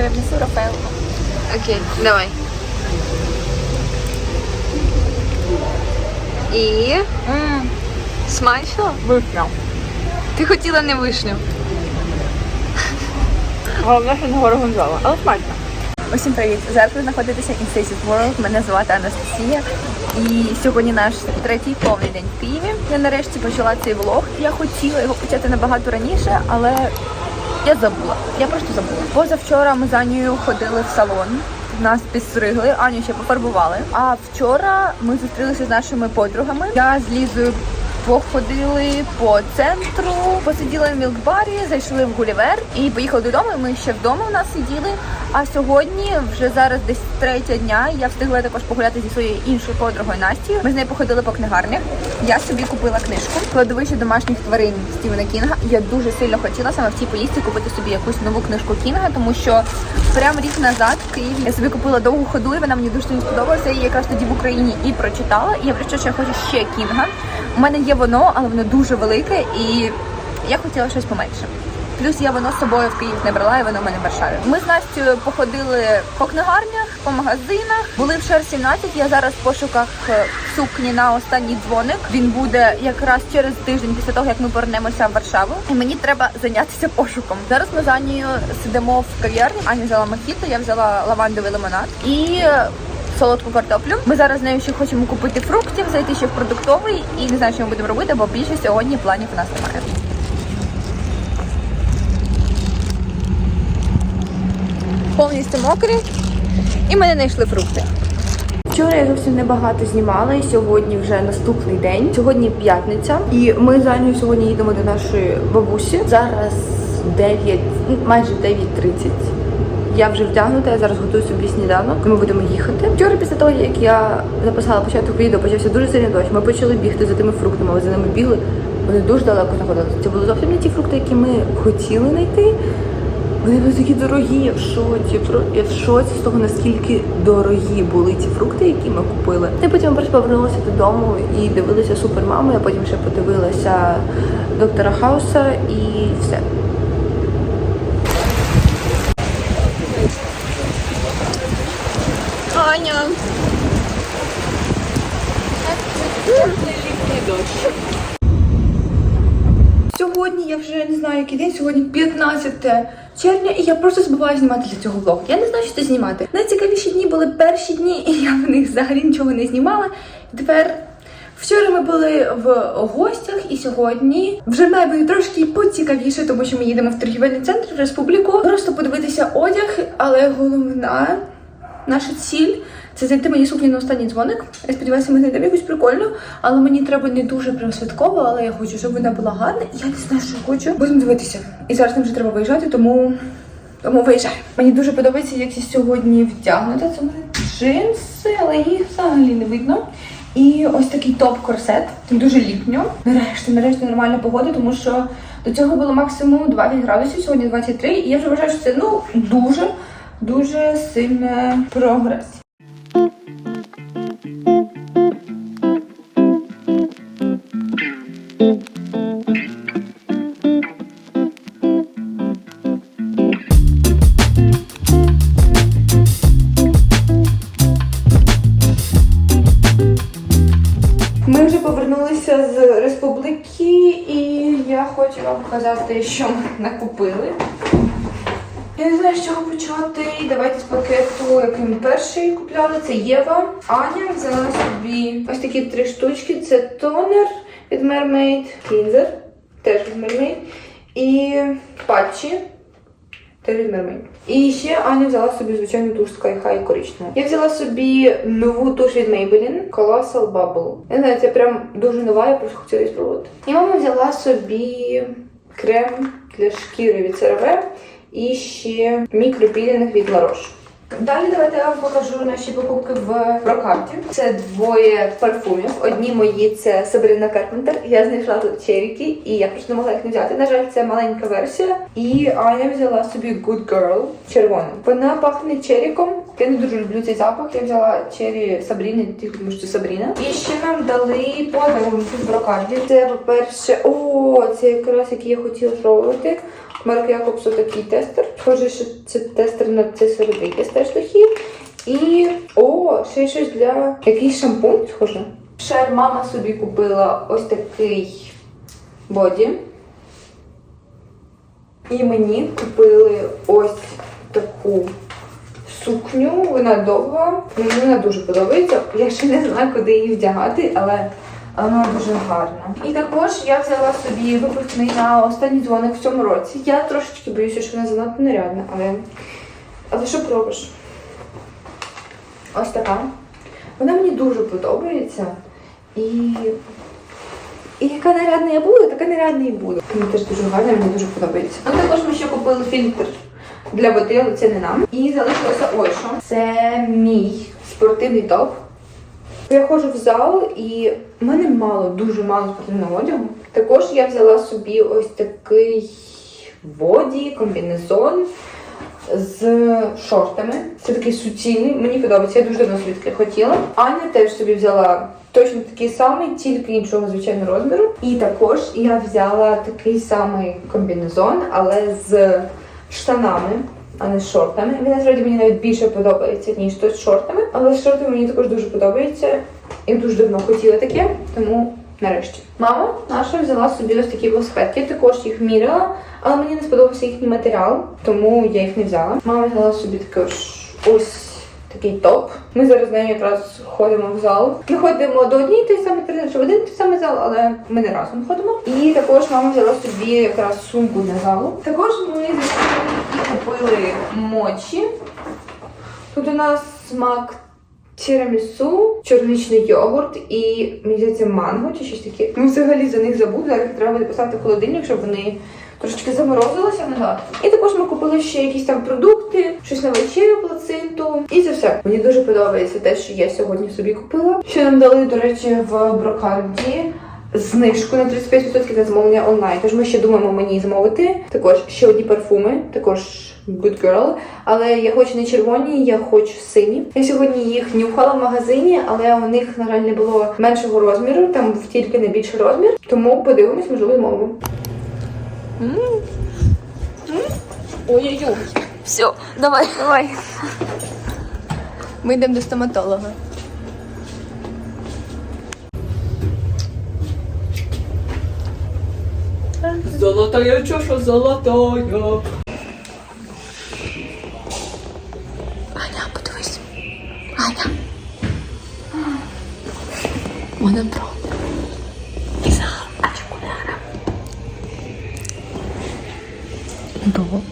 Я внесу Рафаелку. Окей, давай. І смачно? Вишня. Ти хотіла не вишню. Головне, що не горгонзола, але смачно. Усім привіт! Зараз ви знаходитеся in Stasis World. Мене звати Анастасія. І сьогодні наш третій повний день в Києві. Я нарешті почала цей влог. Я хотіла його почати набагато раніше, але я забула. Я просто забула. Позавчора ми з Анією ходили в салон. Нас підстригли, Аню ще пофарбували. А вчора ми зустрілися з нашими подругами. Я з Лізою походили по центру, посиділи в мілкбарі, зайшли в Гулівер і поїхали додому. Ми ще вдома в нас сиділи. А сьогодні вже зараз десь третя дня. Я встигла також погуляти зі своєю іншою подругою Настю. Ми з нею походили по книгарнях. Я собі купила книжку кладовище домашніх тварин Стівена Кінга. Я дуже сильно хотіла саме в цій поїздці купити собі якусь нову книжку Кінга, тому що прямо рік назад в Києві я собі купила довгу ходу, і вона мені дуже сподобалася. Її якраз тоді в Україні і прочитала. І я вирішила, що я хочу ще Кінга. У мене є воно, але воно дуже велике, і я хотіла щось поменше. Плюс я воно з собою в Київ не брала, і воно в мене в Варшаві. Ми з Настю походили по книгарнях, по магазинах. Були в шер 17. Я зараз в пошуках е, сукні на останній дзвоник. Він буде якраз через тиждень після того, як ми повернемося в Варшаву. І мені треба зайнятися пошуком. Зараз ми з Анією сидимо в кав'ярні. Аня взяла мохіто, я взяла лавандовий лимонад і. Солодку картоплю. Ми зараз з нею ще хочемо купити фруктів, зайти ще в продуктовий і не знаю, що ми будемо робити, бо більше сьогодні планів у нас немає. повністю мокрі, і ми не знайшли фрукти. Вчора я зовсім небагато знімала, і сьогодні вже наступний день. Сьогодні п'ятниця, і ми з Анею сьогодні їдемо до нашої бабусі. Зараз 9, ну, майже 9.30. Я вже вдягнута, я зараз готую собі сніданок, ми будемо їхати. Вчора, після того, як я записала початок відео, почався дуже сильний дощ. Ми почали бігти за тими фруктами, ми за ними бігли. Вони дуже далеко знаходилися. Це були зовсім не ті фрукти, які ми хотіли знайти. Вони були такі дорогі, я в шоці. Я в шоці з того, наскільки дорогі були ці фрукти, які ми купили. Та потім просто повернулася додому і дивилася супермаму. Я потім ще подивилася доктора Хауса і все. Аня. Сьогодні я вже не знаю, який день, сьогодні 15 червня, і я просто забуваю знімати для цього влог. Я не знаю, що це знімати. Найцікавіші дні були перші дні, і я в них взагалі нічого не знімала. І тепер вчора ми були в гостях, і сьогодні вже має бути трошки поцікавіше, тому що ми їдемо в торгівельний центр в республіку. Просто подивитися одяг, але головна наша ціль це знайти мені сукню на останній дзвоник. Я сподіваюся, ми знайдемо якусь прикольну, але мені треба не дуже прям святково, але я хочу, щоб вона була гарна. Я не знаю, що хочу. Будемо дивитися. І зараз нам вже треба виїжджати, тому. Тому виїжджаю. Мені дуже подобається, як я сьогодні вдягнута. Це мене джинси, але їх взагалі не видно. І ось такий топ-корсет, дуже літньо. Нарешті, нарешті нормальна погода, тому що до цього було максимум 20 градусів, сьогодні 23. І я вже вважаю, що це ну дуже, дуже сильний прогрес. Ми вже повернулися з республіки, і я хочу вам показати, що ми накупили. Я не знаю, з чого почати. Давайте з пакету, який ми перший купляли. Це Єва. Аня взяла собі ось такі три штучки. Це тонер від Mermaid, клінзер, теж від Mermaid. І патчі. Теж від Mermaid. І ще Аня взяла собі звичайну туш Sky High коричневу. Я взяла собі нову туш від Maybelline Colossal Bubble. Я знаю, це прям дуже нова, я просто хотіла спробувати. І мама взяла собі крем для шкіри від CeraVe і ще мікропілінг від Ларош. Далі давайте я вам покажу наші покупки в прокарті. Це двоє парфумів. Одні мої це Сабрина Карпентер. Я знайшла тут черіки, і я просто не могла їх не взяти. На жаль, це маленька версія. І Аня взяла собі Good Girl червоним. Вона пахне черіком. Я не дуже люблю цей запах. Я взяла чері Сабріни, тільки тому що Сабріна. І ще нам дали подарунки в брокарді. Це, по-перше, о, це якраз який я хотіла спробувати. Марк Якобсу такий тестер. Схоже, що це тестер на C49 теж такі. І о, ще щось для якийсь шампунь, схоже. Ще мама собі купила ось такий боді. І мені купили ось таку сукню. Вона довга. Мені вона дуже подобається. Я ще не знаю, куди її вдягати, але вона дуже гарна. І також я взяла собі випускний на останній дзвоник в цьому році. Я трошечки боюся, що вона занадто нарядна, але, але що пробиш? Ось така. Вона мені дуже подобається. І, і яка нарядна я буду, така нарядна і буду. Вона теж дуже гарна, мені дуже подобається. Ну також ми ще купили фільтр для але це не нам. І залишилося ось що. Це мій спортивний топ. Я ходжу в зал і в мене мало, дуже мало спортивного одягу. Також я взяла собі ось такий боді, комбінезон з шортами. Це такий суцільний, мені подобається, я дуже давно собі таке хотіла. Аня теж собі взяла точно такий самий, тільки іншого звичайного розміру. І також я взяла такий самий комбінезон, але з штанами. А не з шортами. Він насправді мені навіть більше подобається, ніж то з шортами. Але з шортами мені також дуже подобається. Я дуже давно хотіла таке, тому нарешті. Мама наша взяла собі ось такі велосипедки, також їх міряла, але мені не сподобався їхній матеріал, тому я їх не взяла. Мама взяла собі також ось такий топ. Ми зараз з нею якраз ходимо в зал. Ми ходимо до однієї тієї самої тренажери, в один той самий зал, але ми не разом ходимо. І також мама взяла собі якраз сумку для залу. Також ми і купили мочі. Тут у нас смак тірамісу, чорничний йогурт і мені здається манго чи щось таке. Ми взагалі за них забули, зараз треба поставити в холодильник, щоб вони трошечки заморозилися назад. І також ми купили ще якісь там продукти, щось на вечерю, плацинту. І це все. Мені дуже подобається те, що я сьогодні собі купила. Що нам дали, до речі, в брокарді. Знижку на 35% на замовлення онлайн. Тож ми ще думаємо мені замовити. Також ще одні парфуми, також Good Girl. Але я хочу не червоні, я хочу сині. Я сьогодні їх нюхала в магазині, але у них, на жаль, не було меншого розміру, там тільки найбільший розмір. Тому подивимось, можливо, замовимо. Ой-ой-ой. Все, давай. Давай. Ми йдемо до стоматолога. Золотая чаша, золотая. Аня, подивись. Аня. Вона правда. До.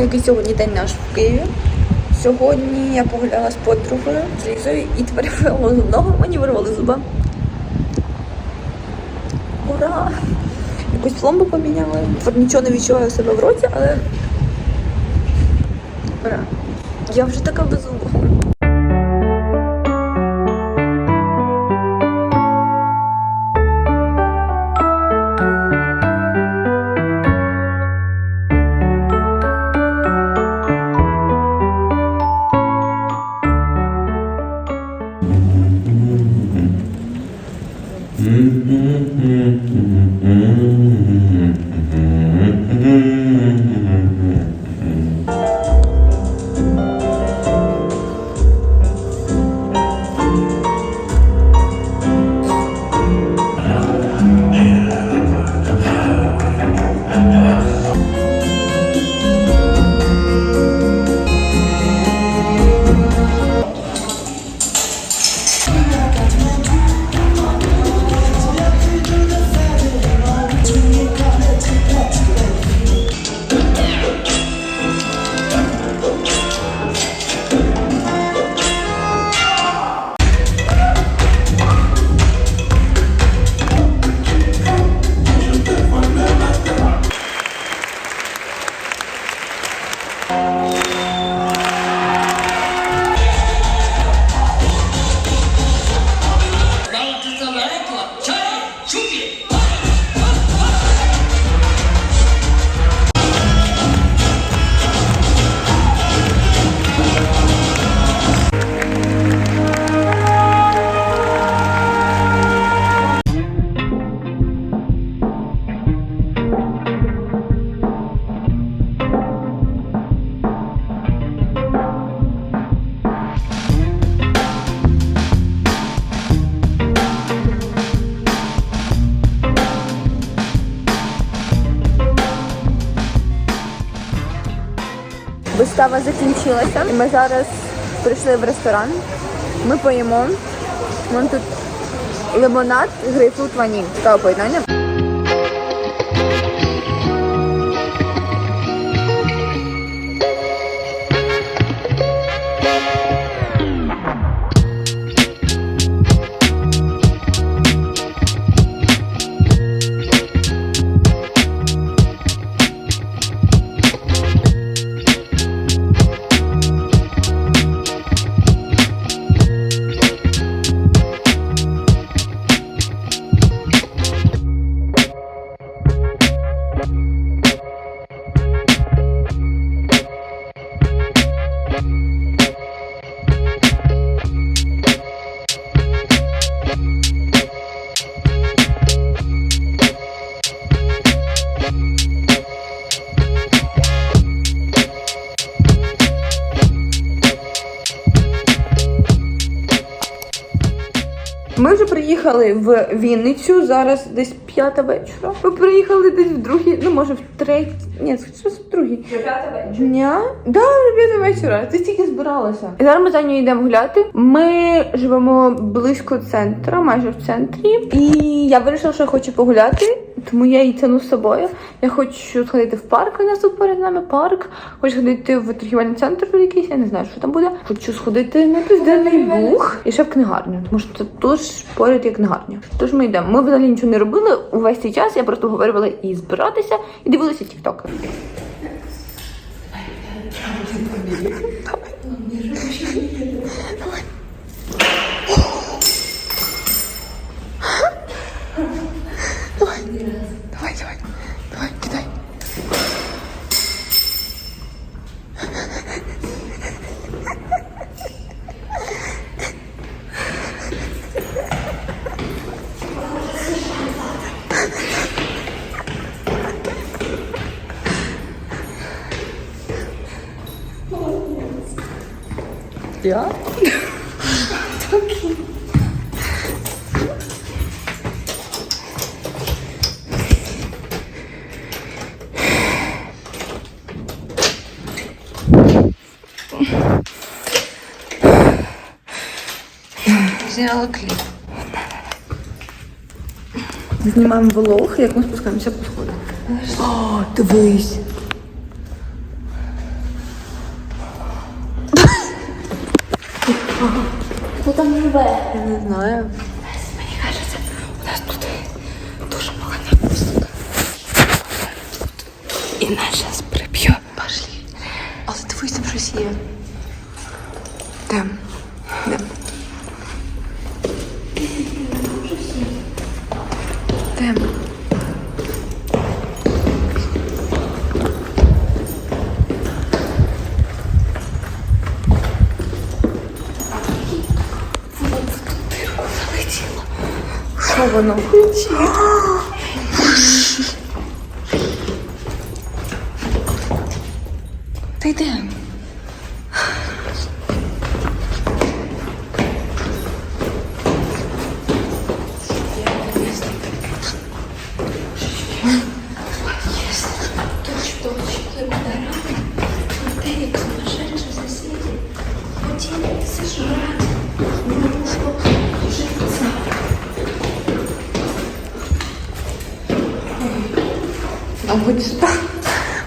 Який сьогодні день наш в Києві. Сьогодні я погуляла з подругою, з Лізою, і тепер вирвало зубного, мені вирвали зуба. Ура! Якусь пломбу поміняли. Нічого не відчуваю себе в роті, але. Ура! Я вже така без Вистава закінчилася. Ми зараз прийшли в ресторан. Ми поїмо. Вон тут лимонад, грейпфрут, ваніль. Цікаве поєднання. В Вінницю. Зараз десь п'ята вечора. Ми приїхали десь в другій, ну може в третій. Ні, щось в другій. П'ята вечора. Дня? Да, п'ята вечора. Ти тільки збиралася. І зараз ми за нею йдемо гуляти. Ми живемо близько центра, майже в центрі. І я вирішила, що я хочу погуляти, тому я її тяну з собою. Я хочу сходити в парк. У нас тут перед нами парк. Хочу сходити в торгівельний центр якийсь, я не знаю, що там буде. Хочу сходити на південний бух і ще в книгарню, тому що це дуже поряд є книгарня. Тож ми йдемо. Ми взагалі нічого не робили увесь цей час. Я просто говорила і збиратися, і дивилася тіктоки. Я? Зняла кліп. Знімаємо влог, як ми спускаємося по сходах. О, дивись. Живе? Я не знаю. Мені кажеться, у нас тут дуже погана музика. І нас зараз приб'є. Пошли. Але дивись, там щось є. Де? Що воно? Та вот сюда.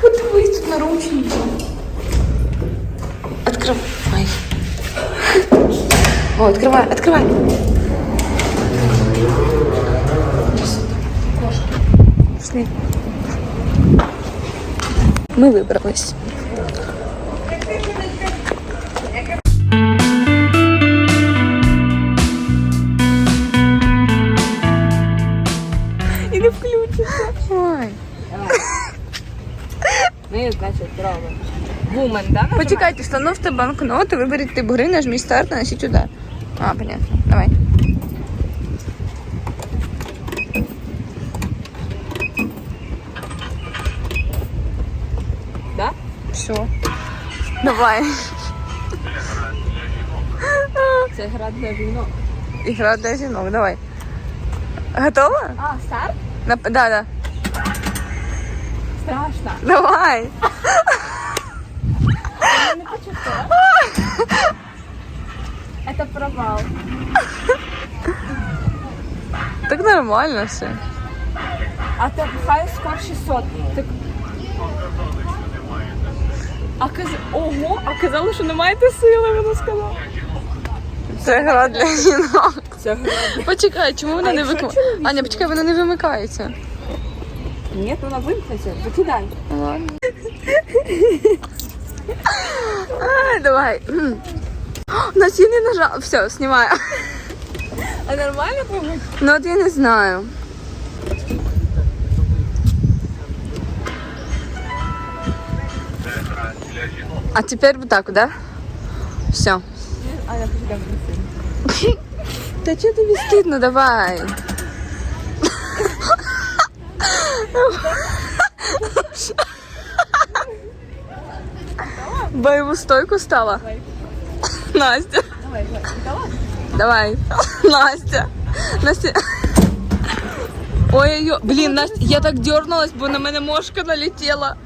Вот давай тут наручники. Открывай. О, открывай, открывай. Кошки. Мы выбрались. Вумен, да? Почекайте, встановте банкноти, виберіть тип гри, нажміть старт, нанесіть сюди. А, понятно. Давай. Да? Все. Давай. Це гра для жінок. Ігра для жінок, давай. Готова? А, старт? На... Да, да. Страшно. Давай. провал. Так нормально все. А ти хай скор 600. Так... А каз... Ого, а казали, що не маєте сили, вона сказала. Це гра для жінок. Це гра. Почекай, чому вона А не якщо? Аня, почекай, вона не вимикається. Ні, вона вимкнеться. Викидай. Ладно. Ай, давай. Нас я не нажала. Все, снимаю. А нормально помить? Ну от я не знаю. А теперь вот так, да? Все. А я почекай мені Да что ты бесстыдно, давай. Боевую стойку стала? Настя. Давай, давай. Давай. Давай. Настя. Настя. Ой-ой-ой. Блін, Настя, я так дернулась, бо на мене мошка налетіла.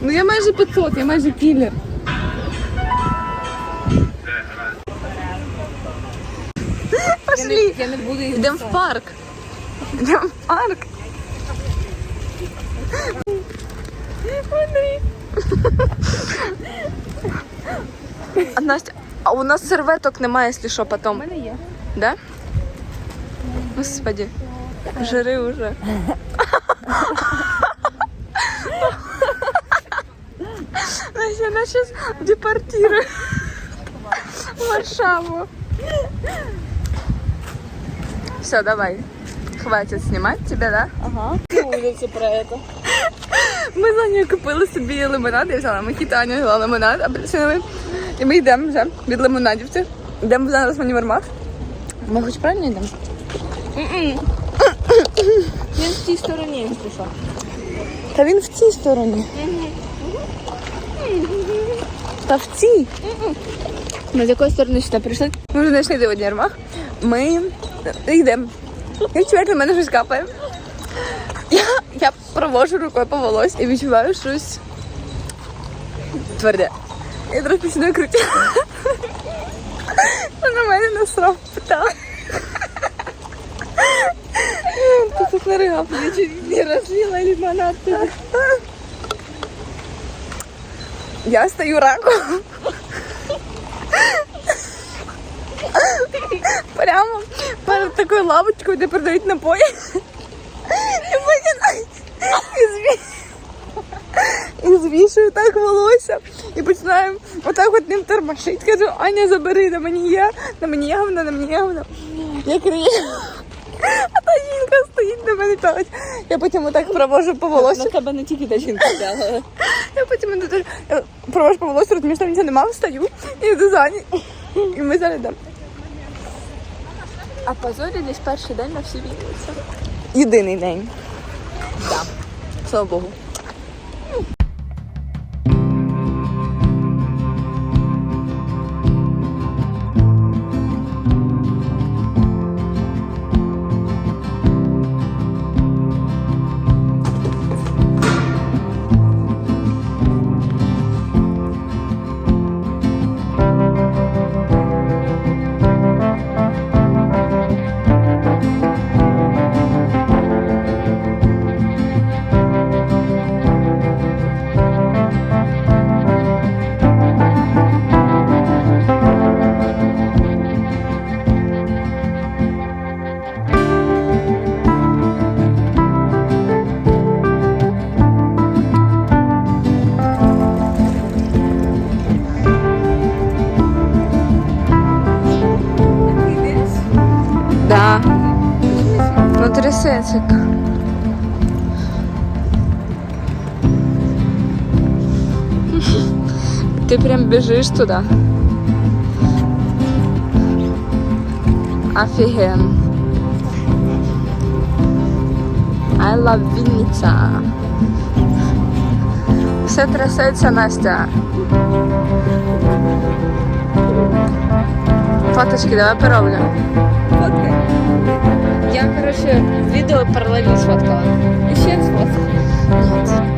Ну я майже 500, я майже кілер. Пошли. Я не буду їх Йдемо в парк. Йдемо в парк. Андрій. А Настя, а у нас серветок немає, якщо що, У потом. мене є. Да? Господи. Жири уже. Настя, нас сейчас депортируют в Варшаву. Все, давай. Хватит снимать тебя, да? Ага. Улица про это. Ми з Анею купили собі лимонад, я взяла Микіта, Аня взяла лимонад апельсиновий. І ми йдемо вже від лимонадівців. Йдемо зараз в універмаг. Ми хоч правильно йдемо? Він в тій стороні він пішов. Та він в цій стороні. Та в цій. Ми з якої сторони сюди прийшли? Ми вже знайшли де універмаг. Ми йдемо. Як чверть на мене щось капає. Я, я провожу рукою по волосся і відчуваю щось тверде. Я трохи починаю крутити. Вона мене насрав питала. Ти тут наригав. Я чуть не розлила лимонад. Я стою раком. Прямо перед такою лавочкою, де продають напої. І починаю і зві- і звішую так волосся. І починаю отак от ним тормошити. Кажу, Аня, забери, на мені є, на мені є говно, на мені є говно. Я кричу. А та жінка стоїть на мене палить. Я потім отак провожу по волосю. На тебе не тільки та жінка взяла. Я потім теж провожу по волосю, розумію, що нічого нема, встаю і йду за Ані. І ми зараз йдемо. А позорились перший день на всі Вінниці. Єдиний день. 나 서보 뭐. Бежишь туда. Офиген. I love Вінниця. Все трясеться, Настя. Фоточки давай пороблю. Фоткай. Я, короче, відео паралельно сфоткала. І ще. Нет.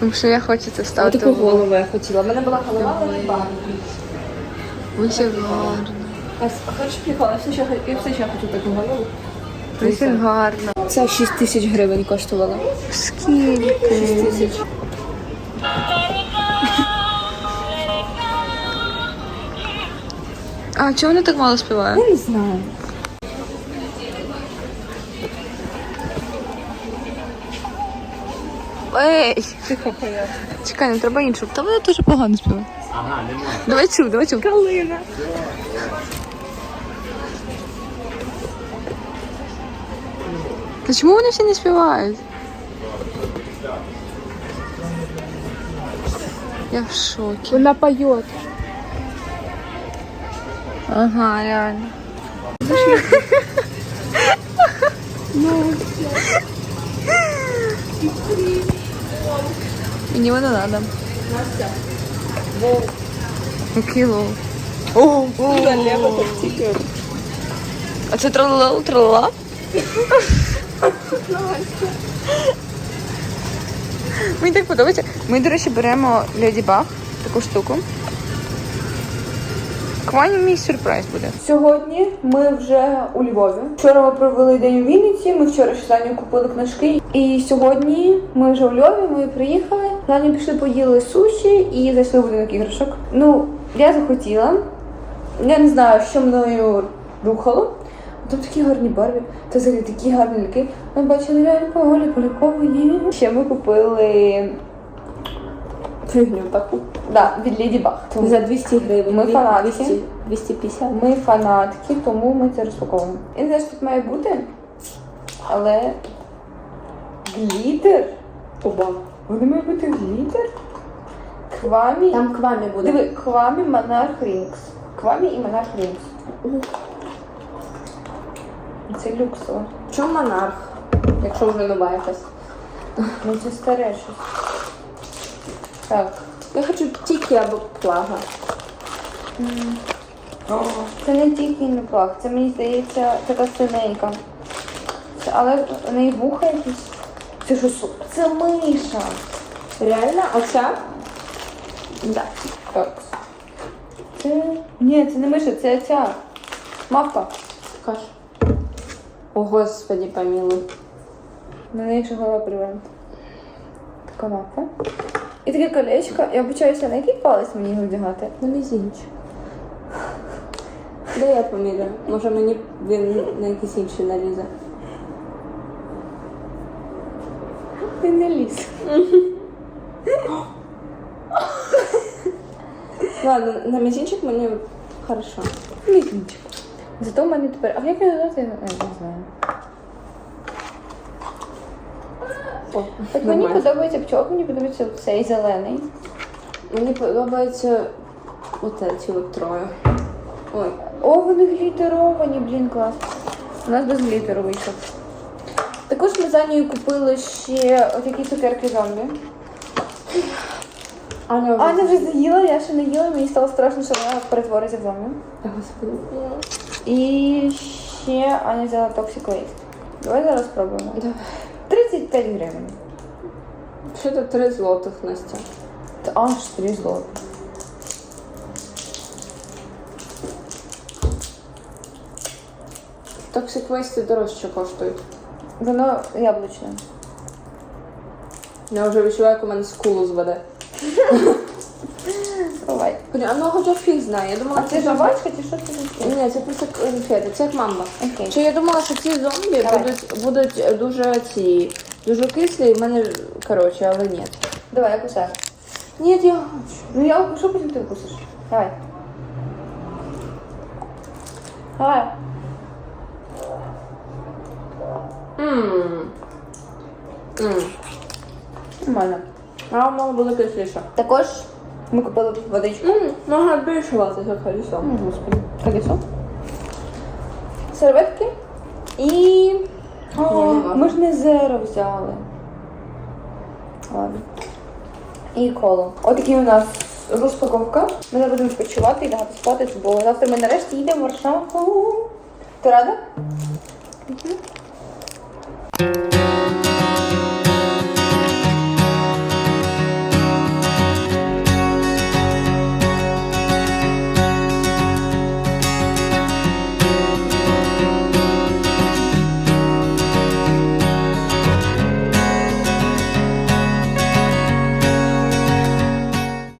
Тому що я хочу це Ось ставити. таку голову я хотіла. У мене була голова, але не бар. Дуже гарно. А хочеш прикол? Я все ще хо- я все ще хочу таку голову. Дуже гарно. Це 6 тисяч гривень коштувало. Скільки? 6 Тисяч. А чого вони так мало співають? Я не знаю. Ей! Тихо пояс. Чекай, не треба іншу. Та вона дуже погано співає. Ага, не можна. Давай цю, давай цю. Калина. Та чому вони всі не співають? Я в шокі. Вона поет. Ага, реально. Мені воно надо. Настя. Який лол. О, о. А це тролол, тралала? Мені так подобається. Ми, до речі, беремо Леді Баг, таку штуку. Квані мій сюрприз буде. Сьогодні ми вже у Львові. Вчора ми провели день у Вінниці. Ми вчора ще Саню купили книжки. І сьогодні ми вже у Львові. Ми приїхали. Саню пішли поїли суші і зайшли в будинок іграшок. Ну, я захотіла. Я не знаю, що мною рухало. Там такі гарні барві, та взагалі такі гарні ліки. Ми бачили ляльку, Олі Полякової. Ще ми купили фігню таку. Да, від Леді Баг. За 200 гривень. Ми фанатки. 200, 250. Ми фанатки, тому ми це розпаковуємо. Не знаю, тут має бути, але глітер. Оба. Вони мають бути глітер. Квамі. Там квамі буде. Диви, Квамі Монарх Рінгс. Квамі і Монарх Рінгс. Це люксово. Чому монарх? Якщо вже нова якась. Ну це старе щось. Так. Я хочу тільки або плага. Це не тільки не плах, це мені здається така синенька. Це, але в неї вуха якісь. Це що? су- Це миша. Реально? Оця? Да. Так. Це. Ні, це не миша, це ця. Мавпа. Каш. О, господи, помилуй. На неї ще голова привернута. Така мавпа. І таке колечко. Я обучаюся, на який палець мені його вдягати? На мізинчик. Де я поміряю? Може мені він на якийсь інший налізе. Ти не ліз. Ладно, на мізинчик мені хорошо. Мізинчик. Зато в мене тепер. А як його назвати? Я не знаю. О, Так мені нормально. подобається пчок, мені подобається цей зелений. Мені подобається от ці от троє. Ой, О, вони глітеровані, блін, клас. У нас без глітеру вийшов. Також ми за нею купили ще отакі цукерки зомбі. Аня вже. Аня вже заїла, я ще не їла, мені стало страшно, що вона перетвориться в зомбі. Господи. І ще Аня взяла Toxic Waste. Давай зараз спробуємо. Давай. 35 гривень. Що це 3 злотих, Настя? Це аж 3 злоти. Toxic Waste дорожче коштують. Воно яблучне. Я вже відчуваю, як у мене скулу зведе. Давай. Хоча, а ну хоча фіг знає. Я думала, А це жвачка чи що це таке? Ні, це просто конфети, це як мамба. Окей. Чи я думала, що ці зомбі Давай. будуть, будуть дуже ці, дуже кислі, і в мене, коротше, але ні. Давай, я кусаю. Ні, я хочу. Ну я укушу, потім ти укусиш. Давай. Давай. Ммм. Ммм. Нормально. А мало буде кисліше. Також ми купили водичку. Ммм, можна збільшувати це колесо. Господи. Колесо. Серветки. І. О, не ми ж не зеро взяли. Ладно. І коло. Отакі у нас розпаковка. Ми зараз будемо відпочивати і лягати спати, бо завтра ми нарешті їдемо в Варшаву. Ти рада?